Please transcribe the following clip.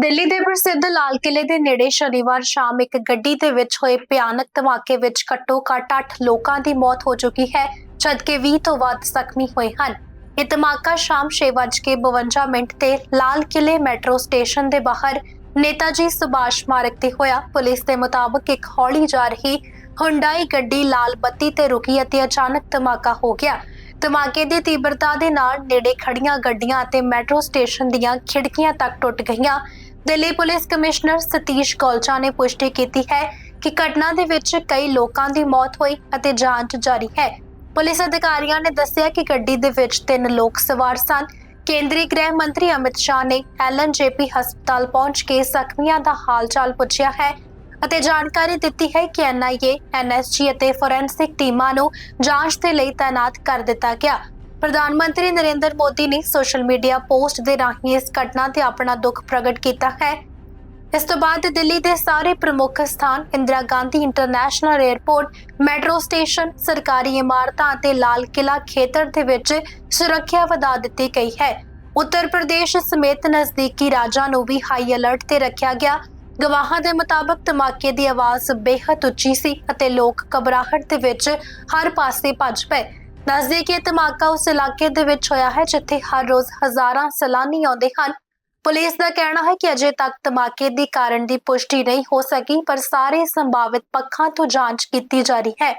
ਦਿੱਲੀ ਦੇ ਪ੍ਰਸਿੱਧ ਲਾਲ ਕਿਲੇ ਦੇ ਨੇੜੇ ਸ਼ਨੀਵਾਰ ਸ਼ਾਮ ਇੱਕ ਗੱਡੀ ਦੇ ਵਿੱਚ ਹੋਏ ਭਿਆਨਕ ਧਮਾਕੇ ਵਿੱਚ ਘੱਟੋ-ਘੱਟ 8 ਲੋਕਾਂ ਦੀ ਮੌਤ ਹੋ ਚੁੱਕੀ ਹੈ, ਜਦਕਿ 20 ਤੋਂ ਵੱਧ ਜ਼ਖਮੀ ਹੋਏ ਹਨ। ਇਹ ਧਮਾਕਾ ਸ਼ਾਮ 6:52 ਮਿੰਟ ਤੇ ਲਾਲ ਕਿਲੇ ਮੈਟਰੋ ਸਟੇਸ਼ਨ ਦੇ ਬਾਹਰ ਨੇਤਾਜੀ ਸੁਭਾਸ਼ ਮਾਰਗ ਤੇ ਹੋਇਆ। ਪੁਲਿਸ ਦੇ ਮੁਤਾਬਕ ਇੱਕ ਹੌਲੀ ਜਾ ਰਹੀ ਹੁੰਡਾਈ ਗੱਡੀ ਲਾਲ ਬੱਤੀ ਤੇ ਰੁਕੀ ਅਤੇ ਅਚਾਨਕ ਧਮਾਕਾ ਹੋ ਗਿਆ। ਧਮਾਕੇ ਦੀ ਤੀਬਰਤਾ ਦੇ ਨਾਲ ਨੇੜੇ ਖੜੀਆਂ ਗੱਡੀਆਂ ਅਤੇ ਮੈਟਰੋ ਸਟੇਸ਼ਨ ਦੀਆਂ ਖਿੜਕੀਆਂ ਤੱਕ ਟੁੱਟ ਗਈਆਂ। ਦਿੱਲੀ ਪੁਲਿਸ ਕਮਿਸ਼ਨਰ ਸਤੀਸ਼ ਗੋਲਚਾ ਨੇ ਪੁਸ਼ਟੀ ਕੀਤੀ ਹੈ ਕਿ ਘਟਨਾ ਦੇ ਵਿੱਚ ਕਈ ਲੋਕਾਂ ਦੀ ਮੌਤ ਹੋਈ ਅਤੇ ਜਾਂਚ ਜਾਰੀ ਹੈ। ਪੁਲਿਸ ਅਧਿਕਾਰੀਆਂ ਨੇ ਦੱਸਿਆ ਕਿ ਗੱਡੀ ਦੇ ਵਿੱਚ ਤਿੰਨ ਲੋਕ ਸਵਾਰ ਸਨ। ਕੇਂਦਰੀ ਗ੍ਰਹਿ ਮੰਤਰੀ ਅਮਿਤ ਸ਼ਾਹ ਨੇ ਐਲਐਨਜੇਪੀ ਹਸਪਤਾਲ ਪਹੁੰਚ ਕੇ ਜ਼ਖਮੀਆਂ ਦਾ ਹਾਲ-ਚਾਲ ਪੁੱਛਿਆ ਹੈ ਅਤੇ ਜਾਣਕਾਰੀ ਦਿੱਤੀ ਹੈ ਕਿ ਐਨਆਈਏ ਐਨਐਸਜੀ ਅਤੇ ਫੋਰੈਂਸਿਕ ਟੀਮਾਂ ਨੂੰ ਜਾਂਚ ਦੇ ਲਈ ਤਾਇਨਾਤ ਕਰ ਦਿੱਤਾ ਗਿਆ। ਪ੍ਰਧਾਨ ਮੰਤਰੀ ਨਰਿੰਦਰ ਮੋਦੀ ਨੇ ਸੋਸ਼ਲ ਮੀਡੀਆ ਪੋਸਟ ਦੇ ਰਾਹੀਂ ਇਸ ਘਟਨਾ ਤੇ ਆਪਣਾ ਦੁੱਖ ਪ੍ਰਗਟ ਕੀਤਾ ਹੈ। ਇਸ ਤੋਂ ਬਾਅਦ ਦਿੱਲੀ ਦੇ ਸਾਰੇ ਪ੍ਰਮੁੱਖ ਸਥਾਨ Indira Gandhi international airport metro station, ਸਰਕਾਰੀ ਇਮਾਰਤਾਂ ਅਤੇ ਲਾਲ ਕਿਲਾ ਖੇਤਰ ਦੇ ਵਿੱਚ ਸੁਰੱਖਿਆ ਵਧਾ ਦਿੱਤੀ ਗਈ ਹੈ। ਉੱਤਰ ਪ੍ਰਦੇਸ਼ ਸਮੇਤ ਨਜ਼ਦੀਕੀ ਰਾਜਾਂ ਨੂੰ ਵੀ ਹਾਈ ਅਲਰਟ ਤੇ ਰੱਖਿਆ ਗਿਆ। ਗਵਾਹਾਂ ਦੇ ਮੁਤਾਬਕ ਧਮਾਕੇ ਦੀ ਆਵਾਜ਼ ਬੇਹੱਦ ਉੱਚੀ ਸੀ ਅਤੇ ਲੋਕ ਘਬਰਾਹਟ ਦੇ ਵਿੱਚ ਹਰ ਪਾਸੇ ਭੱਜ ਪਏ। ਦੱਸਦੇ ਕਿ ਇਹ ਧਮਾਕਾ ਉਸ ਇਲਾਕੇ ਦੇ ਵਿੱਚ ਹੋਇਆ ਹੈ, ਜਿੱਥੇ ਹਰ ਰੋਜ਼ ਹਜ਼ਾਰਾਂ ਸੈਲਾਨੀ ਆਉਂਦੇ ਹਨ। ਪੁਲਿਸ ਦਾ ਕਹਿਣਾ ਹੈ ਕਿ ਅਜੇ ਤੱਕ ਧਮਾਕੇ ਦੇ ਕਾਰਨ ਦੀ ਪੁਸ਼ਟੀ ਨਹੀਂ ਹੋ ਸਕੀ, ਪਰ ਸਾਰੇ ਸੰਭਾਵਿਤ ਪੱਖਾਂ ਤੋਂ ਜਾਂਚ ਕੀਤੀ ਜਾ ਰਹੀ ਹੈ।